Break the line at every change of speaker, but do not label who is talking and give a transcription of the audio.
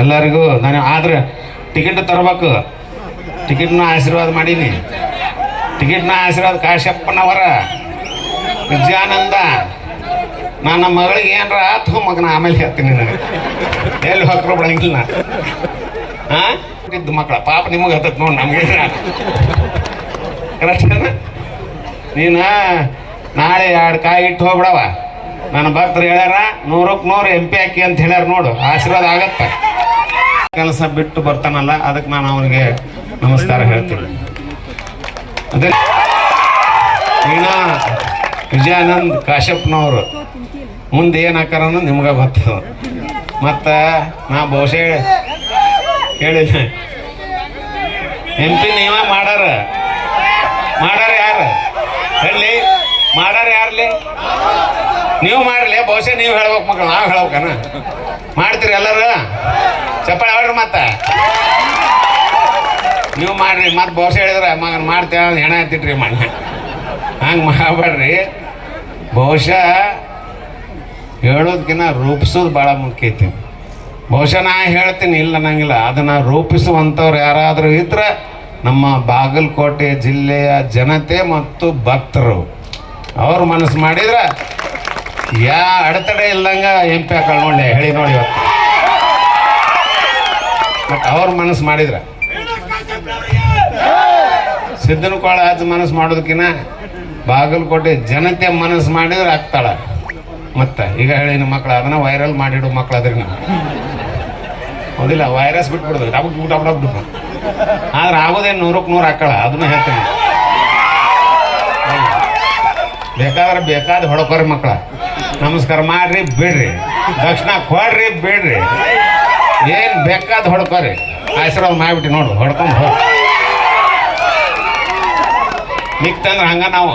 ಎಲ್ಲರಿಗೂ ನಾನು ಆದ್ರೆ ಟಿಕೆಟ್ ತರಬೇಕು. ಟಿಕೆಟ್ನ ಆಶೀರ್ವಾದ ಮಾಡೀನಿ. ಟಿಕೆಟ್ನ ಆಶೀರ್ವಾದ ಕಾಶಪ್ಪನವರ. ವಿಜಯಾನಂದ ನನ್ನ ಮಗಳಿಗೆ ಏನಾರ ಆತು ಮಗನ, ಆಮೇಲೆ ಹೇಳ್ತೀನಿ ನನಗೆ. ಎಲ್ಲಿ ಹೊಕ್ಕರು ಬಿಡಂಗಿಲ್ಲ ಹಾಂ ಇದ್ದು ಮಕ್ಕಳ ಪಾಪ ನಿಮಗೆ ಹತ್ತತ್ ನೋಡಿ ನಮಗೆ. ನೀನು ನಾಳೆ ಎರಡು ಕಾಯಿ ಇಟ್ಟು ಹೋಗ್ಬಿಡವ ನನ್ನ ಭಕ್ತರು ಹೇಳ್ಯಾರ ನೂರಕ್ಕೆ ನೂರು ಎಂ ಪಿ ಹಾಕಿ ಅಂತ ಹೇಳ್ಯಾರ ನೋಡು, ಆಶೀರ್ವಾದ ಆಗತ್ತ. ಕೆಲಸ ಬಿಟ್ಟು ಬರ್ತಾನಲ್ಲ, ಅದಕ್ಕೆ ನಾನು ಅವನಿಗೆ ನಮಸ್ಕಾರ ಹೇಳ್ತೀನಿ. ಅದೇ ವೀಣಾ ವಿಜಯಾನಂದ್ ಕಾಶ್ಯಪ್ನವರು. ಮುಂದೆ ಏನು ಹಾಕಾರ ನಿಮ್ಗೆ ಗೊತ್ತದ ಮತ್ತು ನಾ ಬಹುಶಃ ಹೇಳಿಲ್ಲ ಎಂ ಪಿ ನೀವ ಮಾಡಾರ? ಮಾಡಾರ ಯಾರು? ಹೇಳಿ, ಮಾಡಾರ ಯಾರ್ಲಿ? ನೀವು ಮಾಡ್ಲಿ ಬಹುಶಃ ನೀವು ಹೇಳ್ಬೇಕು ಮಕ್ಕಳು ನಾವು ಹೇಳ್ಬೇಕನ? ಮಾಡ್ತೀರಿ ಎಲ್ಲರೂ? ಚಪ್ಪಾಳೆ ಹೇಳ್ರಿ ಮತ್ತೆ? ನೀವು ಮಾಡ್ರಿ, ಮತ್ತೆ ಬಹುಶಃ ಹೇಳಿದ್ರೆ, ಮಗನ ಮಾಡ್ತೇವೆ ಅಂತ ಹೆಣ ಹತ್ತಿಟ್ರಿ ಮಣ್ಣ. ಹಂಗೆ ಮಾಡಬೇಡ್ರಿ. ಬಹುಶಃ ಹೇಳೋದಕ್ಕಿಂತ ರೂಪಿಸೋದು ಭಾಳ ಮುಖ್ಯ ಐತಿ. ಬಹುಶಃ ನಾ ಹೇಳ್ತೀನಿ, ಇಲ್ಲ ನಂಗಿಲ್ಲ ಅದನ್ನು ರೂಪಿಸುವಂಥವ್ರು ಯಾರಾದರೂ ಇದ್ರೆ ನಮ್ಮ ಬಾಗಲಕೋಟೆ ಜಿಲ್ಲೆಯ ಜನತೆ ಮತ್ತು ಭಕ್ತರು. ಅವ್ರು ಮನಸ್ಸು ಮಾಡಿದ್ರೆ ಯಾ, ಅಡೆತಡೆ ಇಲ್ದಂಗೆ ಎಂ ಪಿ ಕಳ್ಕೊಂಡೆ, ಹೇಳಿ ನೋಡಿ ಇವತ್ತು. ಬಟ್ ಅವ್ರ ಮನಸ್ಸು ಮಾಡಿದ್ರೆ? ಸಿದ್ದನಕೋಳ ಹಚ್ಚ ಮನಸ್ಸು ಮಾಡೋದಕ್ಕಿಂತ ಬಾಗಲಕೋಟೆ ಜನತೆ ಮನಸ್ಸು ಮಾಡಿದ್ರೆ ಆಗ್ತಾಳ. ಮತ್ತೆ ಈಗ ಹೇಳಿ ನಿಮ್ಮ ಮಕ್ಕಳು ಅದನ್ನ ವೈರಲ್ ಮಾಡಿಡು ಮಕ್ಳು ಅದ್ರಿ ಹೌದಿಲ್ಲ ವೈರಸ್ ಬಿಟ್ಬಿಡ್ದು ಡಬ್ ಡಬ್ ಡಬ್ ಆದ್ರೆ ಆಗೋದೇನು ನೂರಕ್ಕೆ ನೂರು ಹಾಕಳ ಅದನ್ನ ಹೇಳ್ತೀನಿ. ಬೇಕಾದ್ರೆ ಬೇಕಾದ ಹೊಡಕೋರಿ ಮಕ್ಕಳ ನಮಸ್ಕಾರ ಮಾಡ್ರಿ, ಬಿಡ್ರಿ. ದಕ್ಷಿಣ ಕೊಡ್ರಿ, ಬಿಡ್ರಿ. ಏನು ಬೇಕಾದ ಹೊಡ್ಕೊರಿ. ಆಶೀರ್ವಾದ ಮಾಡಿಬಿಟ್ಟು ನೋಡು, ಹೊಡ್ಕೊಂಡು ಹೋಗಿ. ಹಂಗ ನಾವು